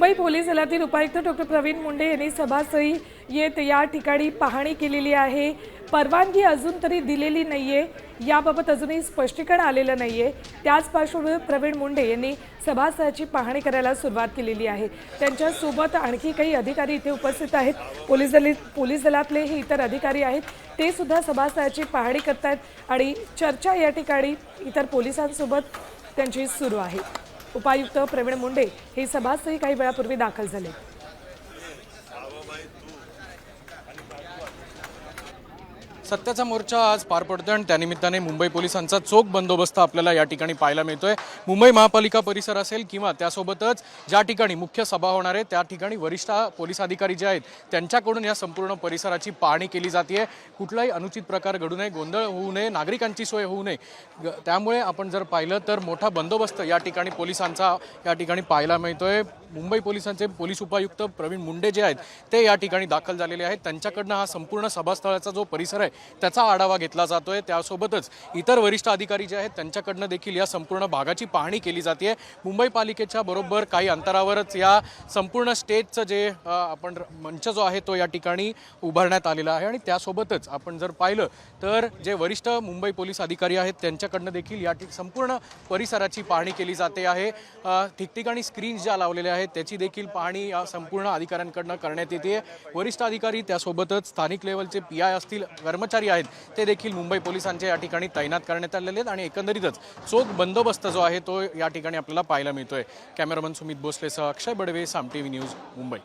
Mumbai police दलातील उपायुक्त doctor Pravin Munde यांनी सभासही येत या ठिकाणी पाहणी केलेली आहे. परवानगी अजून तरी दिलेली नाही आहे याबाबत अजूनही स्पष्टीकरण आलेलं नाही आहे त्याच पार्श्वभूमीवर प्रवीण मुंडे यांनी सभासहाची पाहणी करायला सुरुवात केलेली आहे. त्यांच्यासोबत आणखी काही अधिकारी इथे उपस्थित आहेत. पोलीस दली पोलीस दलातले हे इतर अधिकारी आहेत. ते सुद्धा सभासहाची पाहणी करत आहेत आणि चर्चा या ठिकाणी इतर पोलिसांसोबत त्यांची सुरू आहे. उपायुक्त प्रवीण मुंडे हे सभासही काही वेळापूर्वी दाखल झाले. सत्याचा मोर्चा आज पार पडतोय आणि त्यानिमित्ताने मुंबई पोलिसांचा चोख बंदोबस्त आपल्याला या ठिकाणी पाहायला मिळतोय. मुंबई महापालिका परिसर असेल किंवा त्यासोबतच ज्या ठिकाणी मुख्य सभा होणार आहे त्या ठिकाणी वरिष्ठ पोलीस अधिकारी जे आहेत त्यांच्याकडून या संपूर्ण परिसराची पाहणी केली जाते कुठलाही अनुचित प्रकार घडू नये गोंधळ होऊ नये नागरिकांची सोय होऊ नये. ग- त्यामुळे आपण जर पाहिलं तर मोठा बंदोबस्त या ठिकाणी पोलिसांचा या ठिकाणी पाहायला मिळतोय. मुंबई पोलिसांचे पोलीस उपायुक्त प्रवीण मुंडे जे आहेत ते या ठिकाणी दाखल झालेले आहेत. त्यांच्याकडनं हा संपूर्ण सभास्थळाचा जो परिसर आहे त्याचा आढावा घेतला जातोय. त्यासोबतच इतर वरिष्ठ अधिकारी जे आहेत त्यांच्याकडनं देखील या संपूर्ण भागाची पाहणी केली जाते मुंबई पालिकेच्या बरोबर काही अंतरावरच या संपूर्ण स्टेजचं जे आपण मंच जो आहे तो या ठिकाणी उभारण्यात आलेला आहे. आणि त्यासोबतच आपण जर पाहिलं तर जे वरिष्ठ मुंबई पोलीस अधिकारी आहेत त्यांच्याकडनं देखील या ठिक संपूर्ण परिसराची पाहणी केली जाते आहे. ठिकठिकाणी स्क्रीन्स ज्या लावलेल्या आहेत त्याची देखील पाहणी या संपूर्ण अधिकाऱ्यांकडनं करण्यात येते. वरिष्ठ अधिकारी त्यासोबतच स्थानिक लेवलचे पी आय असतील कर्मचारी आहेत. ते देखील मुंबई पोलिसांच्या या ठिकाणी तैनात करण्यात आलेले आहेत आणि एकंदरीतच चोख बंदोबस्त जो आहे तो या ठिकाणी आपल्याला पाहायला मिळतोय. Cameraman Sumit भोसलेसह Akshay Badve Saam T V news Mumbai.